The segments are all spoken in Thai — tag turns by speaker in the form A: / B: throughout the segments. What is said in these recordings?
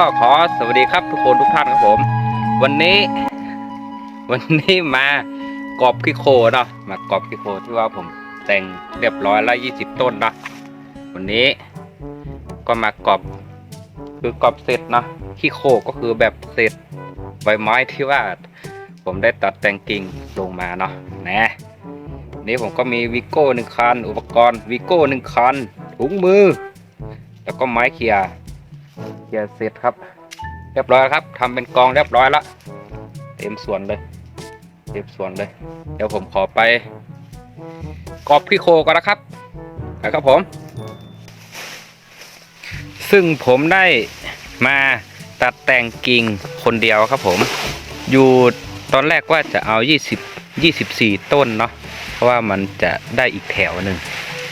A: ก็ขอสวัสดีครับทุกคนทุกท่านครับผม วันนี้ วันนี้มากอบขี้โคเนาะมากอบขี้โคที่ว่าผมแต่งเรียบร้อยแล้วยี่สิบต้นเนาะวันนี้ก็มากอบคือกอบเสร็จเนาะขี้โคก็คือแบบเศษใบไม้ที่ว่า ผมได้ตัดแต่งกิ่งลงมาเนาะนะนี่ผมก็มีวิโก้หนึ่งคัน อุปกรณ์วิโก้หนึ่งคันถุงมือ แล้วก็ไม้เขี่ย เขี่ยเสร็จครับ เรียบร้อยครับทำเป็นกองเรียบร้อยแล้วเต็มส่วนเลย เต็มส่วนเลย เดี๋ยวผมขอไปกรอบพี่โคก่อนนะครับนะครับผม ซึ่งผมได้มาตัดแต่งกิ่งคนเดียวครับผม อยู่ตอนแรกว่าจะเอา 20 24 ต้นเนาะ เพราะว่ามันจะได้อีกแถวหนึ่ง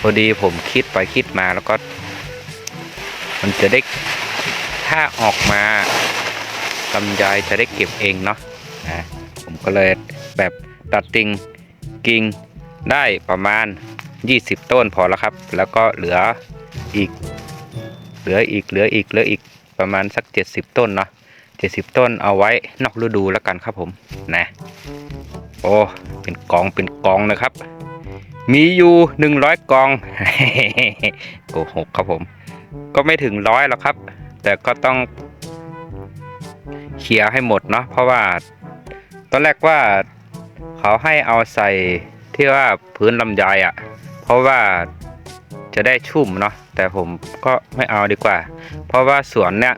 A: พอดีผมคิดไปคิดมาแล้วก็ มันจะได้ ถ้าออกมาลำไยจะได้เก็บเองเนาะนะผมก็เลยแบบตัดติงกิ่งได้ประมาณ 20 ต้นพอแล้วครับ แล้วก็เหลืออีก เหลืออีกเหลืออีกเหลืออีกประมาณสัก 70 ต้นเนาะ70 ต้นเอาไว้นอกฤดูแล้วกันครับผมนะโอ้เป็นกองเป็นกองนะครับ มีอยู่ 100 กองโกหกครับผม ก็ไม่ถึงร้อยหรอกครับ แต่ก็ต้องเคลียร์ให้หมดเนาะเพราะว่าตอนแรกว่าเขาให้เอาใส่ที่ว่าพื้นลำไยอะ่ะ เพราะว่าจะได้ชุ่มเนาะแต่ผมก็ไม่เอาดีกว่า เพราะว่าสวนเนี่ย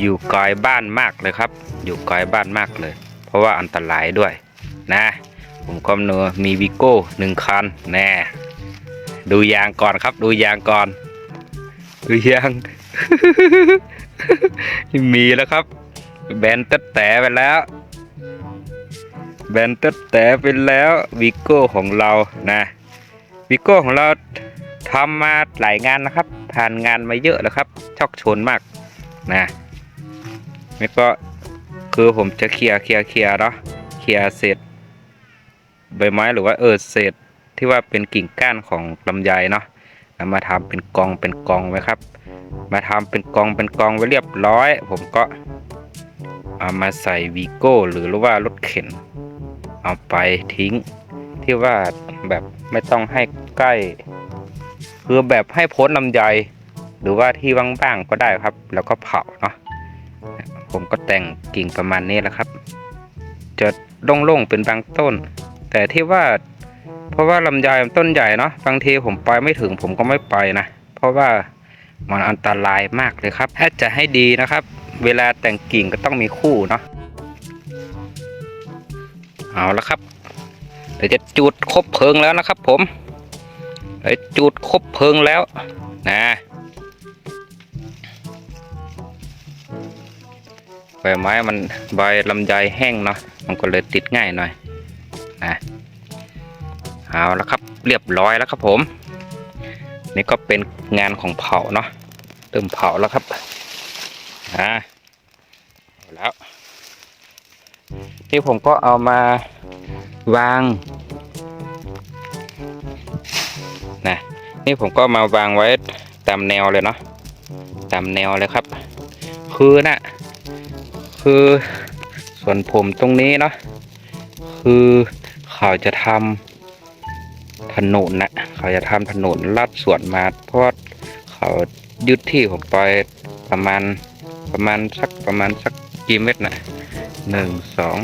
A: อยู่ไกลบ้านมากเลยครับ อยู่ไกลบ้านมากเลย เพราะว่าอันตรายด้วยนะ ผมก็เนอมีวิโก้หนึ่งคันแน่ดูยางก่อนครับ ดูยางก่อนหรือยัง มีแล้วครับ แบนตัดแต่ไปแล้ว แบนตัดแต่ไปแล้ววิโก้ของเรานะวิโก้ของเราทำมาหลายงานนะครับ ผ่านงานมาเยอะแล้วครับ ชอกชนมากนะนี่ก็คือผมจะเคลียร์เคลียร์เคลียร์เนาะเคลียร์เศษใบไม้หรือว่าเออเศษที่ว่าเป็นกิ่งก้านของลำไยเนาะ เอามาทำเป็นกองเป็นกองไว้ครับ มาทำเป็นกองเป็นกองไว้เรียบร้อย ผมก็เอามาใส่วีโก้หรือว่ารถเข็น เอาไปทิ้ง ที่ว่าแบบไม่ต้องให้ใกล้ คือแบบให้พ้นลำไยหรือว่าที่ว่างๆก็ได้ครับ แล้วก็เผาเนาะผมก็แต่งกิ่งประมาณนี้แหละครับ จะโล่งๆเป็นบางต้น แต่ที่ว่า เพราะว่าลำไยมันต้นใหญ่เนาะบางทีผมไปไม่ถึงผมก็ไม่ไปนะ เพราะว่ามันอันตรายมากเลยครับถ้าจะให้ดีนะครับ เวลาแต่งกิ่งก็ต้องมีคู่เนาะเอาละครับเดี๋ยวจะจุดคบเพลิงแล้วนะครับ ผมเดี๋ยวจุดคบเพลิงแล้วนะใบไม้มันใบลำไยแห้งเนาะมันก็เลยติดง่ายหน่อยนะ เอาแล้วครับเรียบร้อยแล้วครับผม นี่ก็เป็นงานของเผาเนาะเริ่มเผาแล้วครับอ่าเอาแล้ว ที่ผมก็เอามาวางนะนี่ผมก็มาวางไว้ตามแนวเลยเนาะตามแนวเลยครับ คือนะคือส่วนผมตรงนี้เนาะคือเขาจะทำ ถนนนะเขาจะทำถนนลัดสวนมาเพราะเขายึดที่ผมไปประมาณประมาณสักประมาณสักกี่เมตรนะหนึ่งสอง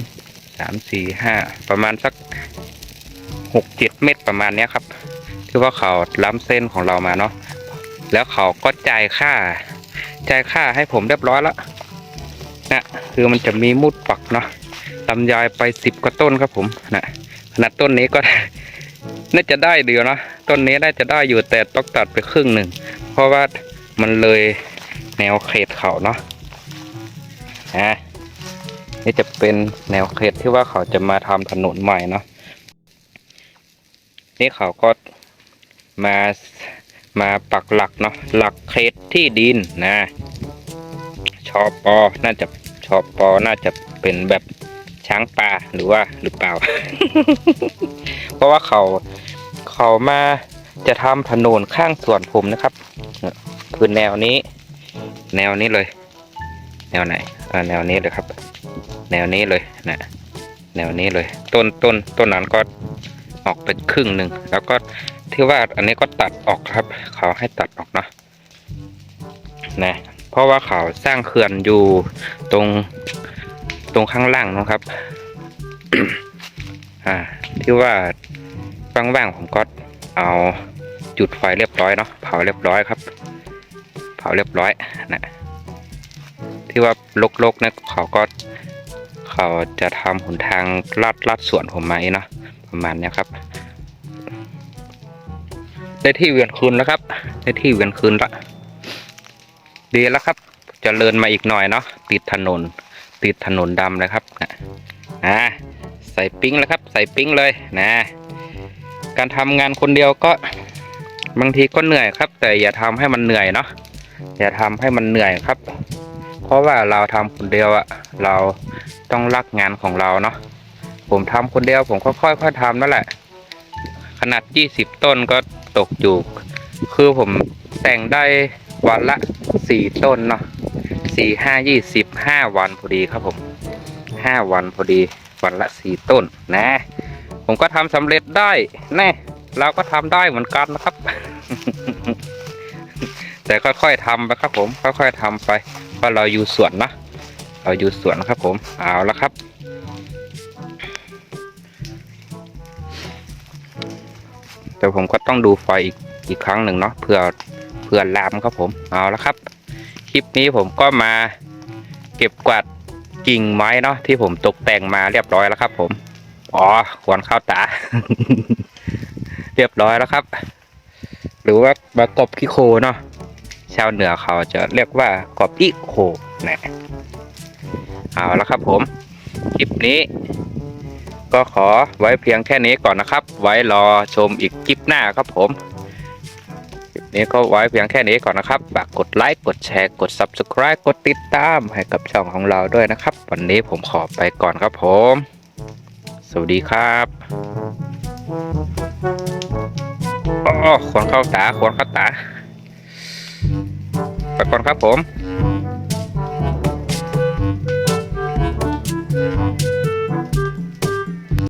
A: สามสี่ห้าประมาณสักหกเจ็ดเมตรประมาณเนี้ยครับที่ว่าเขาล้ำเส้นของเรามาเนาะแล้วเขาก็จ่ายค่าจ่ายค่าให้ผมเรียบร้อยแล้วนะคือมันจะมีมุดปักเนาะลำยายไปสิบกว่าต้นครับผมนะขนาดต้นนี้ก็ น่าจะได้เดียวนะต้นนี้น่าจะได้อยู่แต่ต้องตัดไปครึ่งหนึ่ง เพราะว่ามันเลยแนวเขตเขาเนาะนะนี่จะเป็นแนวเขตที่ว่าเขาจะมาทำถนนใหม่เนาะนี่เขาก็มามาปักหลักเนาะหลักเขตที่ดินนะชอปอน่าจะชอปอน่าจะเป็นแบบช้างป่าหรือว่าหรือเปล่า เพราะว่าเขาเขามาจะทำถนนข้างสวนผมนะครับคือแนวนี้ แนวนี้เลย แนวไหนเออแนวนี้เลยครับ แนวนี้เลยนะแนวนี้เลย ต้นต้นต้นนั้นก็ออกไปครึ่งหนึ่งแล้วก็ที่ว่าอันนี้ก็ตัดออกครับ เขาให้ตัดออกเนาะนะเพราะว่าเขาสร้างเขื่อนอยู่ตรงตรงข้างล่างนะครับ อ่าที่ว่าว่างๆผมก็เอาจุดไฟเรียบร้อยเนาะเผาเรียบร้อยครับ เผาเรียบร้อยนะที่ว่าลกๆนะเขาก็เขาจะทำหนทางลัดลัดสวนผมมาเนาะประมาณเนี้ยครับได้ที่เวียนคืนแล้วครับได้ที่เวียนคืนละดีแล้วครับเจะเลินมาอีกหน่อยเนาะติดถนน ติดถนนดำเลยครับนะอ่า ส่ปิ้งแล้วครับ ใส่ปิ้งเลยนะ การทำงานคนเดียวก็บางทีก็เหนื่อยครับ แต่อย่าทำให้มันเหนื่อยเนาะอย่าทำให้มันเหนื่อยครับ เพราะว่าเราทำคนเดียวอะเราต้องรักงานของเราเนาะผมทำคนเดียวผมก็ค่อยๆทำนั่นแหละ ขนาด 20 ต้นก็ตกอยู่ คือผมแต่งได้วันละ 4 ต้นเนาะสี่ห้ายี่สิบห้าวันพอดีครับผมห้าวันพอดี วันละสี่ต้นนะ ผมก็ทำสำเร็จได้แน่เราก็ทำได้เหมือนกันนะครับ แต่ค่อยๆทำไปครับผม ค่อยๆทำไปเพราะเราอยู่สวนนะเราอยู่สวนครับผมเอาละครับแต่ผมก็ต้องดูไฟอีกอีกครั้งหนึ่งเนาะเพื่อเพื่อลามครับผมเอาละครับ คลิปนี้ผมก็มาเก็บกวาด กิ่งไม้เนาะที่ผมตกแต่งมาเรียบร้อยแล้วครับ ผม อ๋อควรข้าวตา เรียบร้อยแล้วครับ หรือว่าบากบขี้โคเนาะชาวเหนือเขาจะเรียกว่ากบอีโคนะเอาละครับผม คลิปนี้ ก็ขอไว้เพียงแค่นี้ก่อนนะครับ ไว้รอชมอีกคลิปหน้าครับผม นี้ก็ไว้เพียงแค่นี้ก่อนนะครับ ฝากกดไลค์ กดแชร์ กด Subscribe กดติดตามให้กับช่องของเราด้วยนะครับ วันนี้ผมขอไปก่อนครับผม สวัสดีครับอ๋อควนเข้าตาควนเข้าตา ไปก่อนครับผม